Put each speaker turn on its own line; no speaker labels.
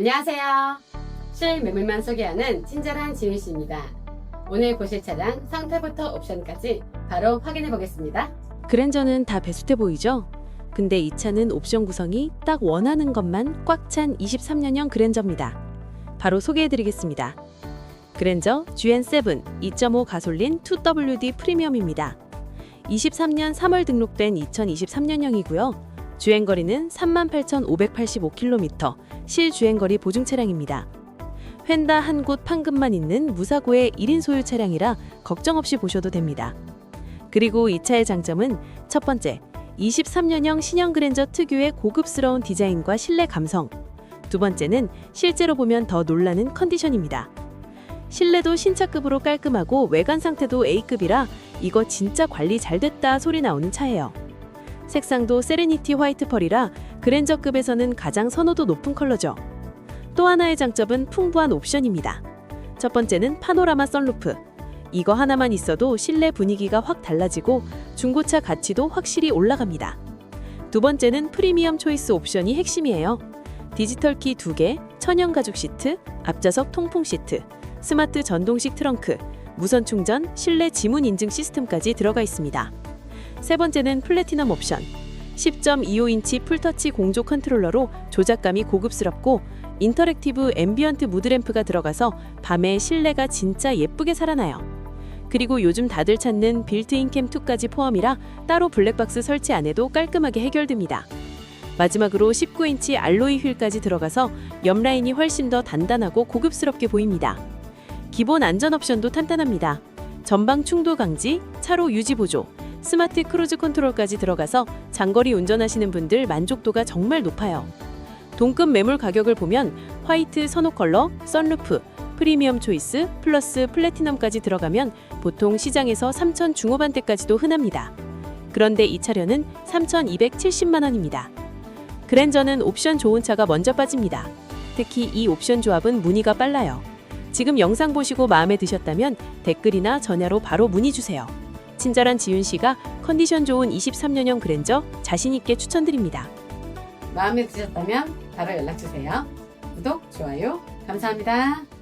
안녕하세요. 실 매물만 소개하는 친절한 지윤 씨입니다. 오늘 보실 차량 상태부터 옵션까지 바로 확인해 보겠습니다.
그랜저는 다 배수돼 보이죠? 근데 이 차는 옵션 구성이 딱 원하는 것만 꽉 찬 23년형 그랜저입니다. 바로 소개해드리겠습니다. 그랜저 GN7 2.5 가솔린 2WD 프리미엄입니다. 23년 3월 등록된 2023년형이고요. 주행거리는 38,585km, 실주행거리 보증 차량입니다. 휀다 한 곳 판금만 있는 무사고의 1인 소유 차량이라 걱정 없이 보셔도 됩니다. 그리고 이 차의 장점은 첫 번째, 23년형 신형 그랜저 특유의 고급스러운 디자인과 실내 감성. 두 번째는 실제로 보면 더 놀라는 컨디션입니다. 실내도 신차급으로 깔끔하고 외관 상태도 A급이라 이거 진짜 관리 잘 됐다 소리 나오는 차예요. 색상도 세레니티 화이트 펄이라 그랜저급에서는 가장 선호도 높은 컬러죠. 또 하나의 장점은 풍부한 옵션입니다. 첫 번째는 파노라마 썬루프. 이거 하나만 있어도 실내 분위기가 확 달라지고 중고차 가치도 확실히 올라갑니다. 두 번째는 프리미엄 초이스 옵션이 핵심이에요. 디지털 키 2개, 천연 가죽 시트, 앞좌석 통풍 시트, 스마트 전동식 트렁크, 무선 충전, 실내 지문 인증 시스템까지 들어가 있습니다. 세 번째는 플래티넘 옵션. 10.25인치 풀터치 공조 컨트롤러로 조작감이 고급스럽고 인터랙티브 앰비언트 무드램프가 들어가서 밤에 실내가 진짜 예쁘게 살아나요. 그리고 요즘 다들 찾는 빌트인 캠 2까지 포함이라 따로 블랙박스 설치 안 해도 깔끔하게 해결됩니다. 마지막으로 19인치 알로이 휠까지 들어가서 옆 라인이 훨씬 더 단단하고 고급스럽게 보입니다. 기본 안전 옵션도 탄탄합니다. 전방 충돌 강지, 차로 유지 보조, 스마트 크루즈 컨트롤까지 들어가서 장거리 운전하시는 분들 만족도가 정말 높아요. 동급 매물 가격을 보면 화이트 선호 컬러, 썬루프, 프리미엄 초이스, 플러스 플래티넘까지 들어가면 보통 시장에서 3천 중후반대까지도 흔합니다. 그런데 이 차량은 3,270만 원입니다. 그랜저는 옵션 좋은 차가 먼저 빠집니다. 특히 이 옵션 조합은 문의가 빨라요. 지금 영상 보시고 마음에 드셨다면 댓글이나 전화로 바로 문의 주세요. 친절한 지윤 씨가 컨디션 좋은 23년형 그랜저 자신 있게 추천드립니다.
마음에 드셨다면 바로 연락 주세요. 구독, 좋아요, 감사합니다.